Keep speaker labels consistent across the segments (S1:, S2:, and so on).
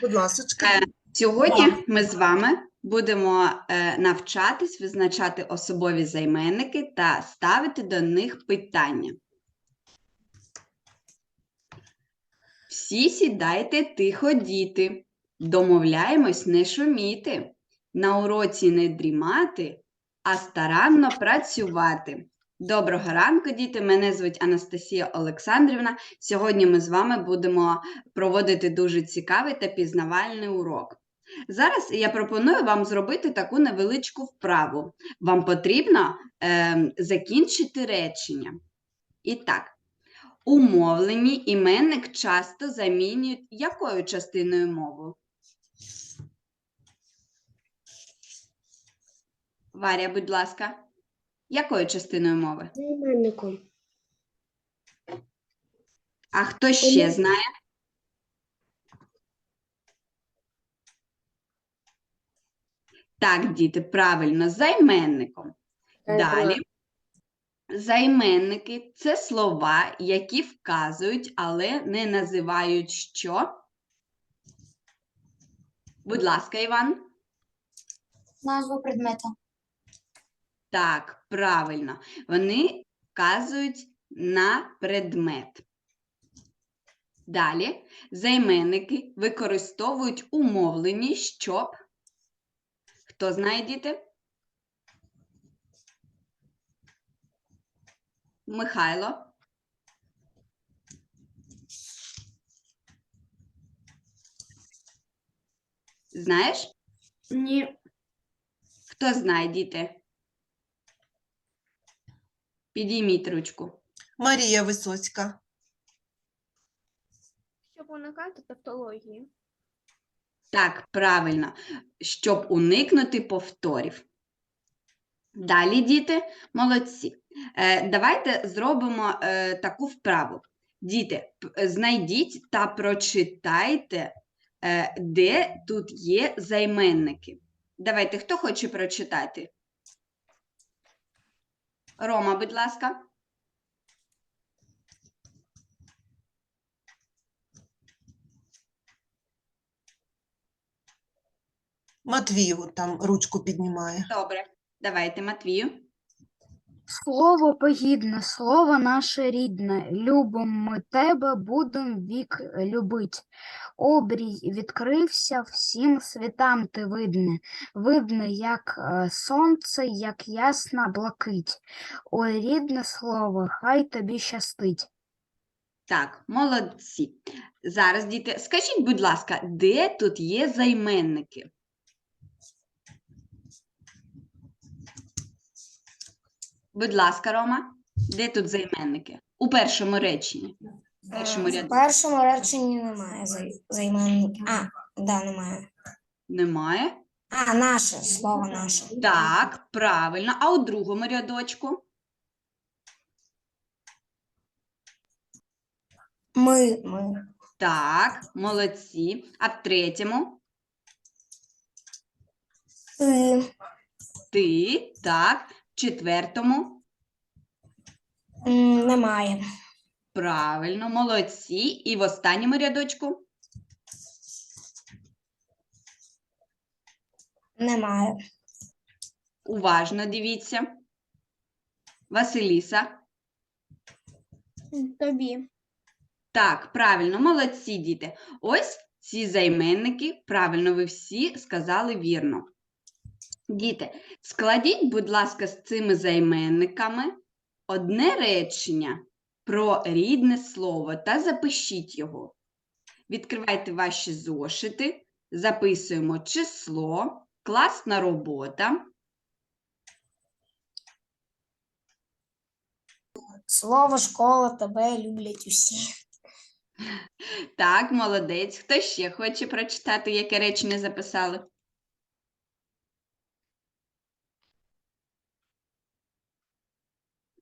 S1: Будь ласочка.
S2: Е, Сьогодні ми з вами будемо е, навчатись визначати особові займенники та ставити до них питання. Всі сідайте тихо, діти. Домовляємось не шуміти, на уроці не дрімати, а старанно працювати. Доброго ранку, діти! Мене звуть Анастасія Олександрівна. Сьогодні ми з вами будемо проводити дуже цікавий та пізнавальний урок. Зараз я пропоную вам зробити таку невеличку вправу. Вам потрібно е, закінчити речення. І так, умовлені іменник часто замінюють якою частиною мови? Варя, будь ласка, якою частиною мови?
S3: Займенником.
S2: А хто ще знає? Так, діти, правильно, займенником. Далі. Займенники це слова, які вказують, але не називають що. Будь ласка, Іван.
S3: Назва предмета.
S2: Так, правильно. Вони вказують на предмет. Далі займенники використовують умовлені, щоб. Хто знає діти? Михайло. Знаєш?
S3: Ні.
S2: Хто знає, діти? Підійміть ручку.
S1: Марія Висоцька.
S4: Щоб уникати тавтології.
S2: Так, правильно, щоб уникнути повторів. Далі, діти, молодці. Е, давайте зробимо е, таку вправу. Діти, знайдіть та прочитайте, е, де тут є займенники. Давайте, хто хоче прочитати? Рома, будь ласка.
S1: Матвію там ручку піднімає.
S2: Добре. Давайте, Матвію.
S5: Слово погідне, слово наше рідне, любим ми тебе, будем вік любить. Обрій відкрився, всім світам ти видне, видне, як е, сонце, як ясна блакить. Ой, рідне слово, хай тобі щастить.
S2: Так, молодці. Зараз, діти, скажіть, будь ласка, де тут є займенники? Будь ласка, Рома, де тут займенники? У першому реченні. В першому
S3: Е,
S2: ряду
S3: В першому реченні немає зай- займенників. А, да, немає.
S2: немає.
S3: А, наше, слово наше.
S2: Так, правильно. А у другому рядочку?
S3: Ми, ми.
S2: Так, молодці. А в третьому?
S3: Ти,
S2: Ти, так. Четвертому?
S3: немає.
S2: Правильно, молодці. І в останньому рядочку?
S3: Немає.
S2: Уважно дивіться. Василіса.
S4: Тобі.
S2: Так, правильно, молодці діти. Ось ці займенники, правильно, ви всі сказали вірно. Діти, складіть, будь ласка, з цими займенниками одне речення про рідне слово та запишіть його. Відкривайте ваші зошити, записуємо число, класна робота.
S3: Слово, школа, тебе люблять усі.
S2: Так, молодець. Хто ще хоче прочитати, яке речення записали?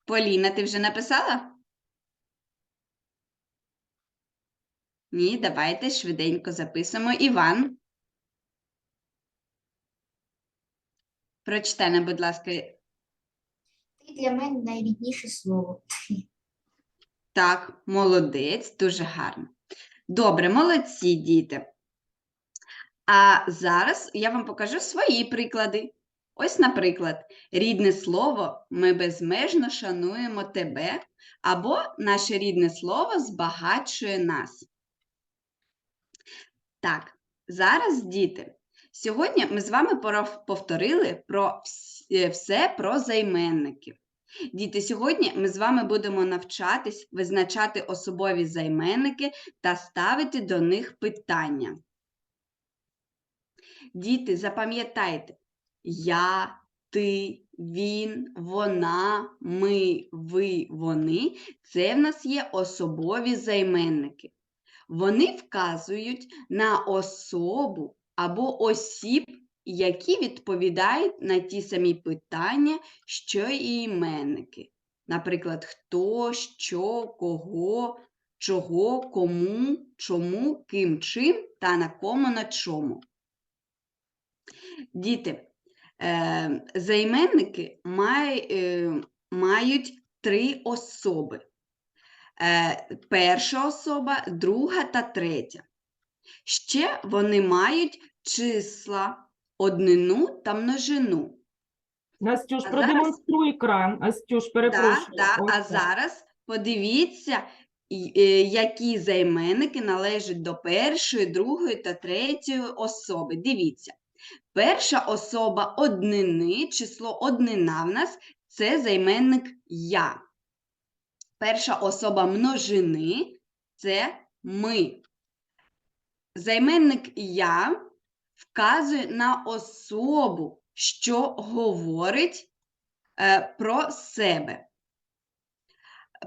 S2: Поліна, ти вже написала? Ні, давайте швиденько записуємо. Іван. Прочитай нам, будь ласка.
S3: Ти для мене найрідніше слово.
S2: Так, молодець, дуже гарно. Добре, молодці, діти. А зараз я вам покажу свої приклади. Ось, наприклад, рідне слово ми безмежно шануємо тебе, або наше рідне слово збагачує нас. Так, зараз, діти, сьогодні ми з вами повторили про е, все про займенники. Діти, сьогодні ми з вами будемо навчатись визначати особові займенники та ставити до них питання. Діти, запам'ятайте, я, ти, він, вона, ми, ви, вони це в нас є особові займенники. Вони вказують на особу або осіб, які відповідають на ті самі питання, що і іменники. Наприклад, хто, що, кого, чого, кому, чому, ким, чим та на кому на чому. Діти, займенники май, е, мають три особи. Е, перша особа, друга та третя. Ще вони мають числа, однину та множину.
S6: Настюш, продемонструй екран. Настюш,
S2: Да,
S6: перепрошую.
S2: да,
S6: Ось
S2: а зараз подивіться, е, які займенники належать до першої, другої та третьої особи. Дивіться. Перша особа однини, число однина в нас це займенник я. Перша особа множини це ми. Займенник я вказує на особу, що говорить е, про себе.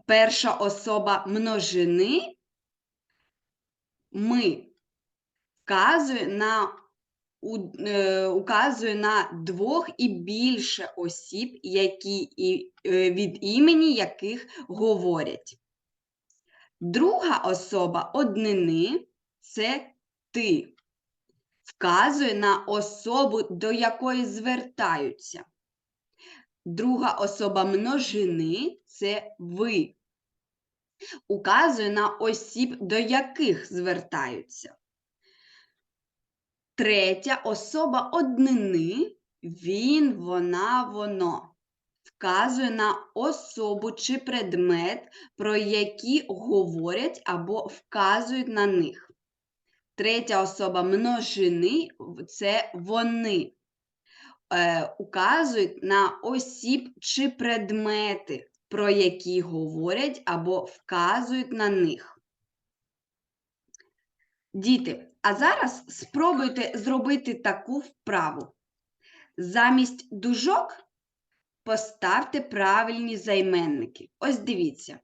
S2: Перша особа множини ми вказує на, указує на двох і більше осіб, які і, е, від імені яких говорять. Друга особа однини це ти. Вказує на особу, до якої звертаються. Друга особа множини це ви. Указує на осіб, до яких звертаються. Третя особа однини він, вона, воно. Вказує на особу чи предмет, про які говорять або вказують на них. Третя особа множини це вони. Е, указують на осіб чи предмети, про які говорять або вказують на них. Діти, а зараз спробуйте зробити таку вправу. Замість дужок поставте правильні займенники. Ось дивіться.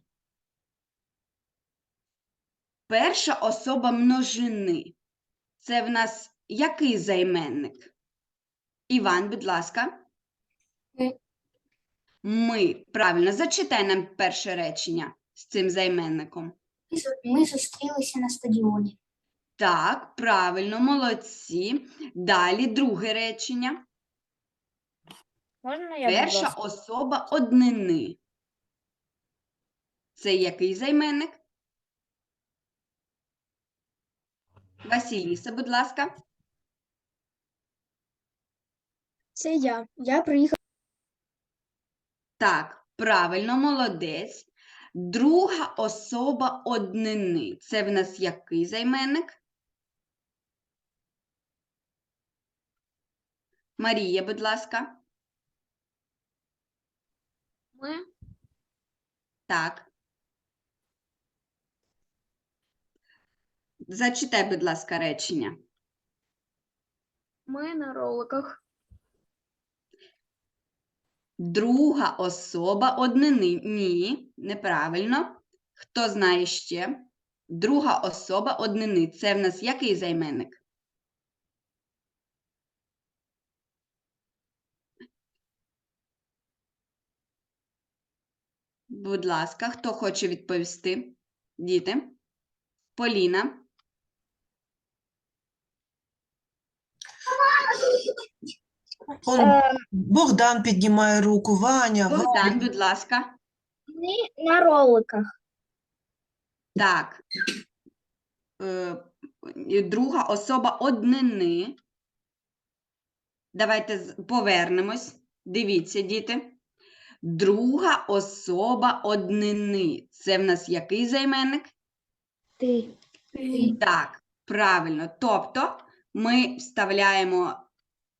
S2: Перша особа множини. Це в нас який займенник? Іван, будь ласка.
S3: Ми.
S2: Ми. Правильно, зачитай нам перше речення з цим займенником.
S3: Ми Ми зустрілися на стадіоні.
S2: Так, правильно, молодці. Далі друге речення.
S4: Можна я
S2: Перша особа однини. Це який займенник? Василіса, будь ласка.
S3: Це я. Я приїхав.
S2: Так, правильно, молодець. Друга особа однини. Це в нас який займенник? Марія, будь ласка.
S4: Ми,
S2: Так. Зачитай, будь ласка, речення.
S4: ми на роликах.
S2: Друга особа однини. Ні, неправильно. Хто знає ще? Друга особа однини. Це в нас який займенник? Будь ласка, хто хоче відповісти? Діти? Поліна.
S1: Он, Богдан піднімає руку, Ваня,
S2: Богдан,
S1: Валя.
S2: будь ласка.
S3: Ми на роликах.
S2: Так. Е, е, друга особа однини. Давайте з- повернемось. Дивіться, діти. Друга особа однини. Це в нас який займенник?
S3: Ти.
S2: Так, правильно. Тобто ми вставляємо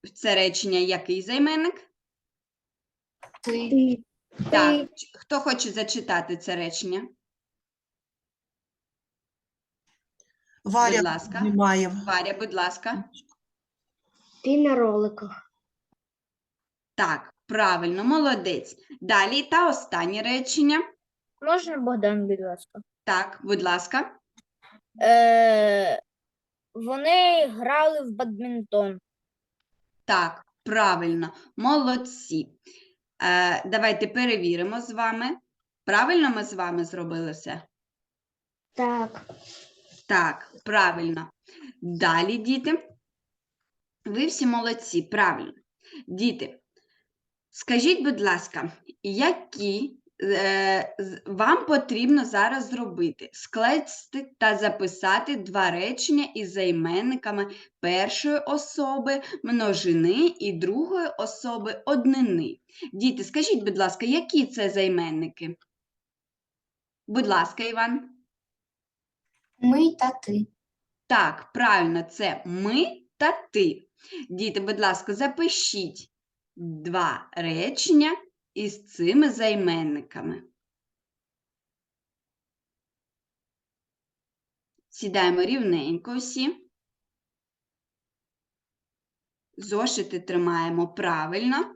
S2: в це речення який займенник?
S3: Ти.
S2: Так, хто хоче зачитати це речення?
S1: Варя
S2: Будь ласка.
S1: піднімає.
S2: Варя, будь ласка.
S3: Ти на роликах.
S2: Так, правильно, молодець. Далі та останнє речення.
S7: Можна Богдан, будь ласка?
S2: Так, будь ласка.
S7: Е, вони грали в бадмінтон.
S2: Так, правильно, молодці. Е, давайте перевіримо з вами. Правильно ми з вами зробили все?
S3: Так.
S2: Так, правильно. Далі, діти. Ви всі молодці, правильно. Діти, скажіть, будь ласка, які е, вам потрібно зараз зробити? Скласти та записати два речення із займенниками першої особи множини і другої особи однини. Діти, скажіть, будь ласка, які це займенники? Будь ласка, Іван.
S3: Ми та ти.
S2: Так, правильно, це ми та ти. Діти, будь ласка, запишіть два речення із цими займенниками. Сідаємо рівненько всі. Зошити тримаємо правильно.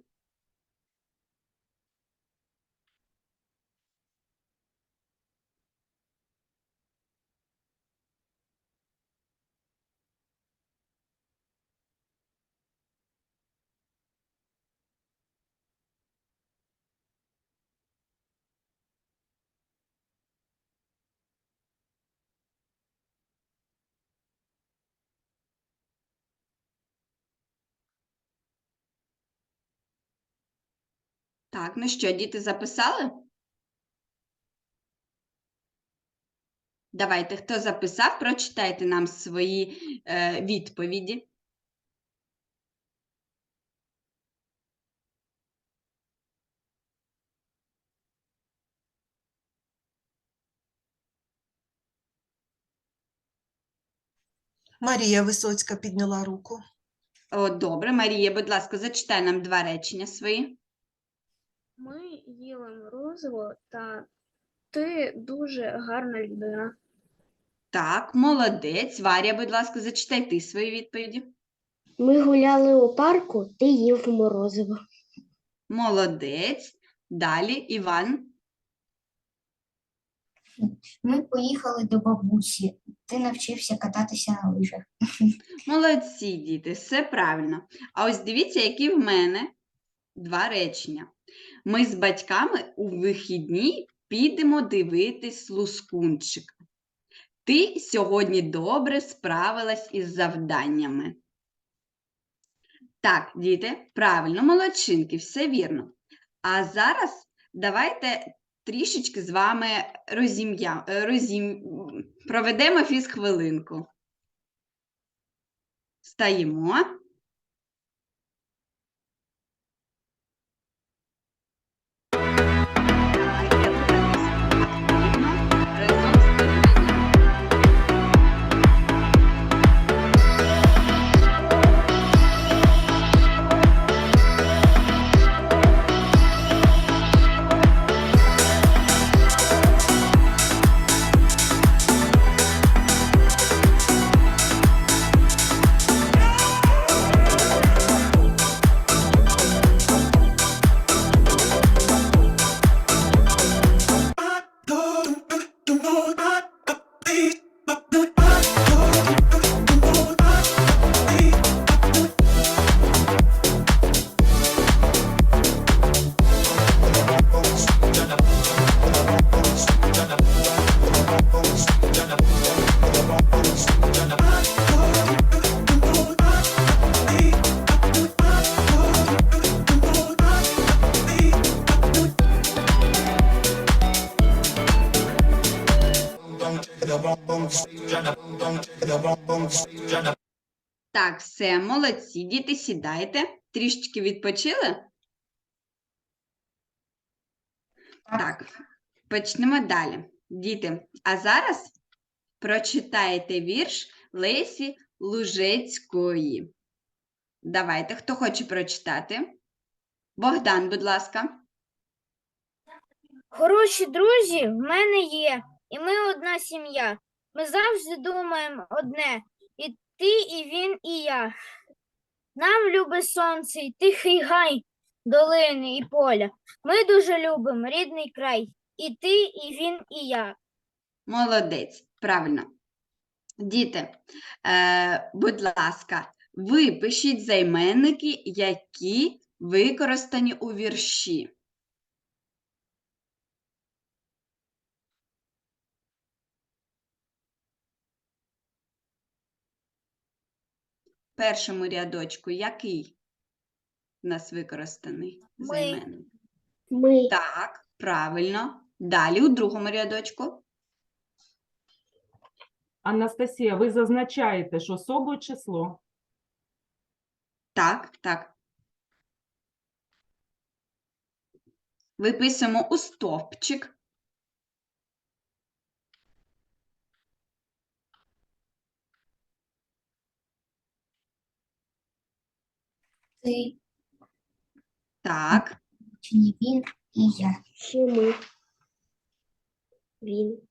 S2: Так, ну що, діти записали? Давайте, хто записав, прочитайте нам свої е, відповіді.
S1: Марія Висоцька підняла руку.
S2: О, добре, Марія, будь ласка, зачитай нам два речення свої.
S4: Ми їли морозиво, та ти дуже гарна людина.
S2: Так, молодець. Варя, будь ласка, зачитай ти свої відповіді.
S3: Ми гуляли у парку, ти їв морозиво.
S2: Молодець. Далі, Іван.
S3: Ми поїхали до бабусі. Ти навчився кататися на лижах.
S2: Молодці, діти, все правильно. А ось дивіться, які в мене два речення. Ми з батьками у вихідні підемо дивитись лускунчика. Ти сьогодні добре справилась із завданнями. Так, діти, правильно, молодчинки, все вірно. А зараз давайте трішечки з вами розім'я, розім... проведемо фізхвилинку. Стаємо. Все, молодці. Діти, сідайте. Трішечки відпочили? Так, почнемо далі. Діти, а зараз прочитаєте вірш Лесі Лужецької. Давайте, хто хоче прочитати? Богдан, будь ласка.
S7: Хороші друзі в мене є, і ми одна сім'я. Ми завжди думаємо одне, і ти, і він, і я. Нам любе сонце, і тихий гай, долини і поля. Ми дуже любимо рідний край, і ти, і він, і я.
S2: Молодець, правильно. Діти, е, будь ласка, випишіть займенники, які використані у вірші. Першому рядочку який у нас використаний
S7: Ми.
S2: займенник?
S7: Ми.
S2: Так, правильно. Далі у другому рядочку.
S6: Анастасія, ви зазначаєте, що особу число.
S2: Так, так. Виписуємо у стовпчик.
S3: Ти,
S2: Так,
S3: чи не він і я.
S7: Чи ми. Він.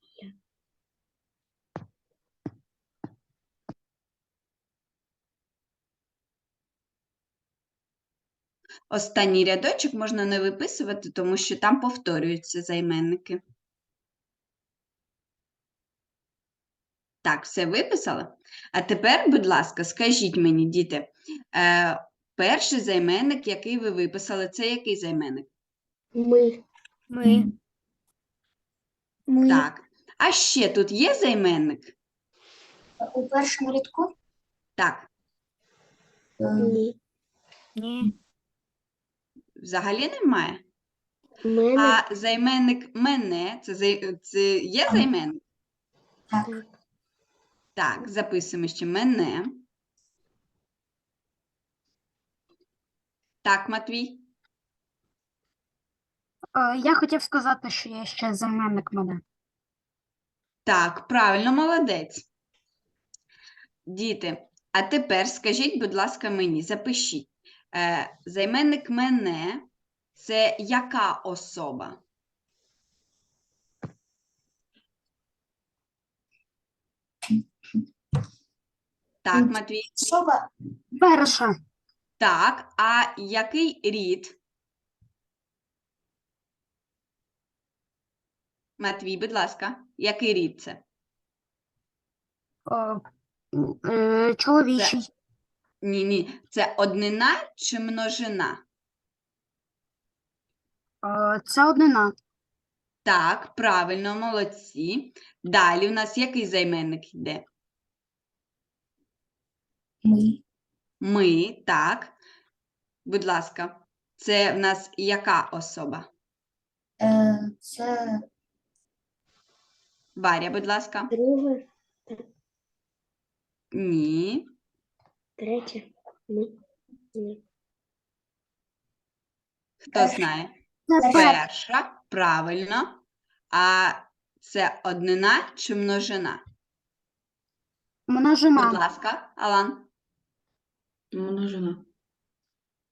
S2: останній рядочок можна не виписувати, тому що там повторюються займенники. Так, все виписали? А тепер, будь ласка, скажіть мені, діти, е, перший займенник, який ви виписали, це який займенник?
S7: Ми. Ми.
S3: Ми
S2: Так. А ще тут є займенник?
S3: у першому рядку.
S2: Так,
S3: е,
S7: Ні. Ні.
S2: взагалі немає.
S7: Мене.
S2: А займенник мене, це, зай- це є займенник?
S3: Так.
S2: Так, записуємо ще мене. Так, Матвій.
S5: Е, Я хотів сказати, що є ще займенник мене.
S2: Так, правильно, молодець. Діти, а тепер скажіть, будь ласка, мені, запишіть. Е, займенник мене це яка особа? Так, Матвій.
S3: Особа
S5: Перша.
S2: Так, а який рід? Матвій, будь ласка, який рід це?
S5: е, е, Чоловічий.
S2: Ні, ні, це однина чи множина?
S5: Е, Це однина.
S2: Так, правильно, молодці. Далі у нас який займенник йде?
S3: ми.
S2: Ми, так. Будь ласка, це в нас яка особа?
S3: Е, Це
S2: Варя, будь ласка.
S7: Друге.
S2: Ні.
S7: Третє. Ми. Ні.
S2: Хто знає? Перша, правильно. А це однина чи множина?
S5: Множина.
S2: Будь ласка, Алан.
S8: Множина.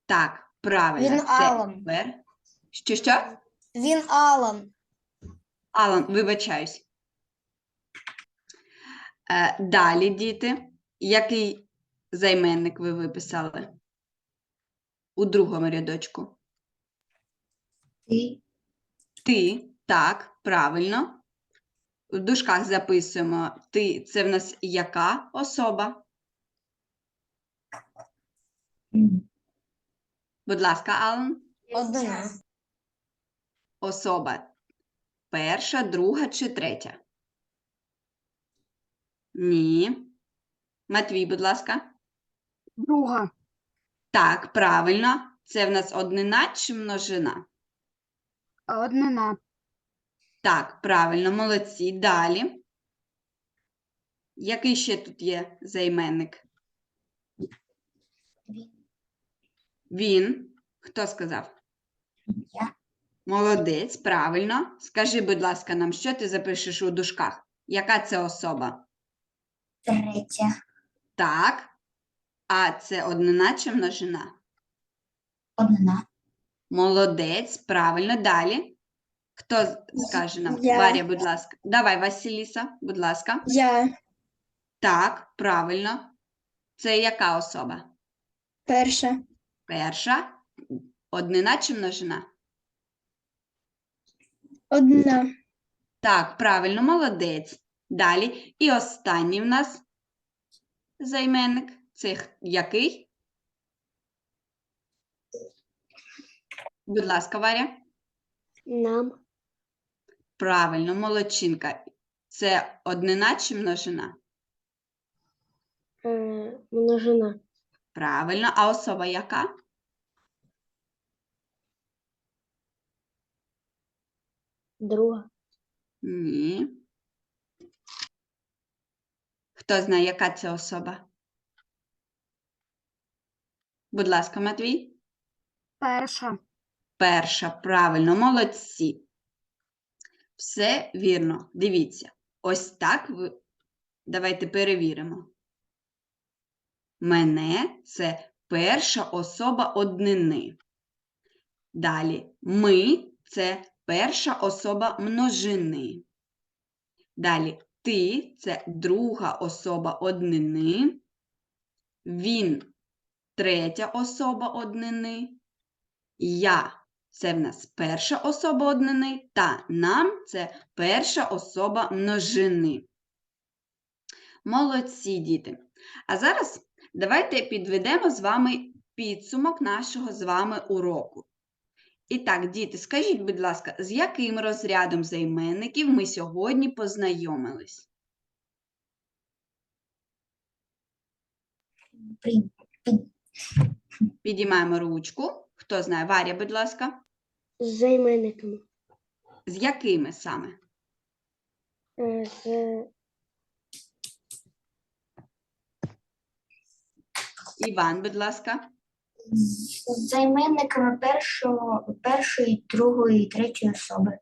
S2: Так, правильно.
S3: Він
S2: це
S3: Алан.
S2: Що, що?
S3: він Алан.
S2: Алан, вибачаюсь. Е, далі, діти, який займенник ви виписали? У другому рядочку.
S3: Ти,
S2: Ти, так, правильно. У дужках записуємо ти. Це в нас яка особа? Будь ласка, Алан.
S3: однина.
S2: Особа. Перша, друга чи третя? Ні. Матвій, будь ласка.
S5: Друга.
S2: Так, правильно. Це в нас однина чи множина?
S5: Однина.
S2: Так, правильно, молодці. Далі. Який ще тут є займенник?
S3: Він.
S2: Він. Хто сказав?
S3: Я.
S2: Молодець, правильно. Скажи, будь ласка, нам, що ти запишеш у дужках? Яка це особа?
S3: Третя.
S2: Так. А це однина чи множина?
S3: Одна.
S2: Молодець, правильно. Далі. Хто скаже нам?
S3: Я.
S2: Варя, будь ласка. Давай, Василіса, будь ласка.
S3: Я.
S2: Так, правильно. Це яка особа?
S3: Перша.
S2: Перша. Однина чи множина?
S3: Одна.
S2: Так, правильно, молодець. Далі. І останній в нас займенник. Це який? Будь ласка, Варя.
S3: Нам.
S2: Правильно, молодчинка. Це однина чи множина?
S3: Е, множина.
S2: Правильно. А особа яка?
S3: Друга.
S2: Ні. Хто знає, яка це особа? Будь ласка, Матвій.
S5: Перша.
S2: Перша, правильно, молодці. Все вірно. Дивіться. Ось так ви. Давайте перевіримо. Мене це перша особа однини. Далі ми це перша особа множини. Далі ти це друга особа однини. Він третя особа однини. Я це в нас перша особа однини, та нам це перша особа множини. Молодці, діти. А зараз давайте підведемо з вами підсумок нашого з вами уроку. І так, діти, скажіть, будь ласка, з яким розрядом займенників ми сьогодні познайомились? Підіймаємо ручку. Хто знає? Варя, будь ласка.
S3: З займенниками.
S2: З якими саме?
S3: Е, З
S2: Іван, будь ласка.
S3: з займенниками першого, першої, другої, третьої особи,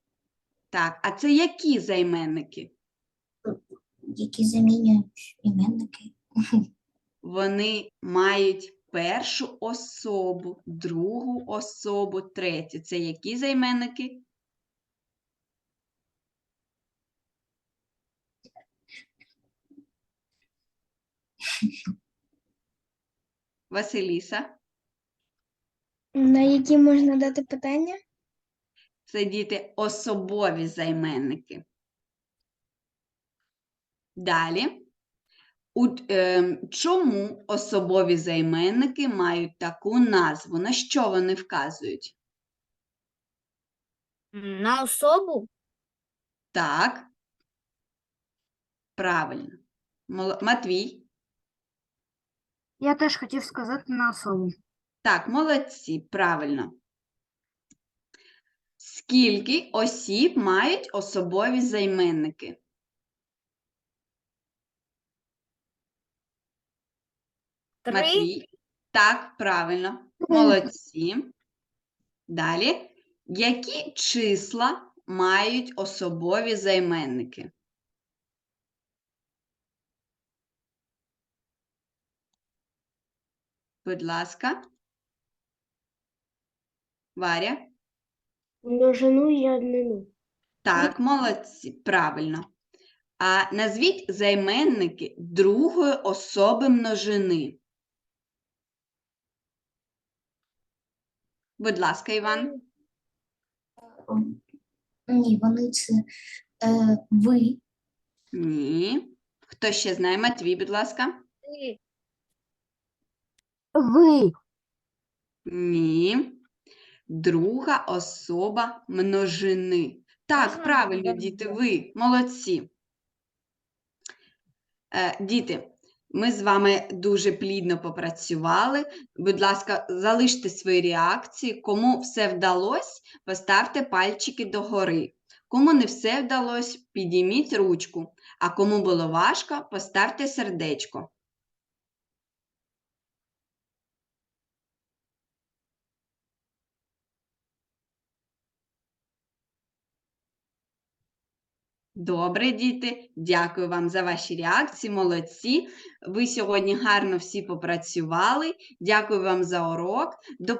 S2: Так, а це які займенники?
S3: які замінюють іменники.
S2: Вони мають першу особу, другу особу, третю. Це які займенники? Василіса,
S3: На які можна дати питання?
S2: це діти особові займенники. Далі. У, е, чому особові займенники мають таку назву? На що вони вказують?
S7: На особу?
S2: Так. Правильно. Мол- Матвій.
S5: Я теж хотів сказати на особу.
S2: Так, молодці, правильно. Скільки осіб мають особові займенники?
S7: Три?
S2: Матвій. Так, правильно. Молодці. Далі. Які числа мають особові займенники? Будь ласка. Варя.
S3: Множину і однину.
S2: Так, молодці, правильно. А назвіть займенники другої особи множини. Будь ласка, Іван.
S3: Ні, вони це е, ви,
S2: Ні. Хто ще знає? Матвій, будь ласка.
S7: Ти.
S5: Ви.
S2: Ні. Друга особа множини. Так, правильно, діти, ви молодці. Е, діти, ми з вами дуже плідно попрацювали. Будь ласка, залиште свої реакції. Кому все вдалося, поставте пальчики догори. Кому не все вдалося, підійміть ручку, а кому було важко, поставте сердечко. Добре, діти, дякую вам за ваші реакції, молодці. Ви сьогодні гарно всі попрацювали. Дякую вам за урок. До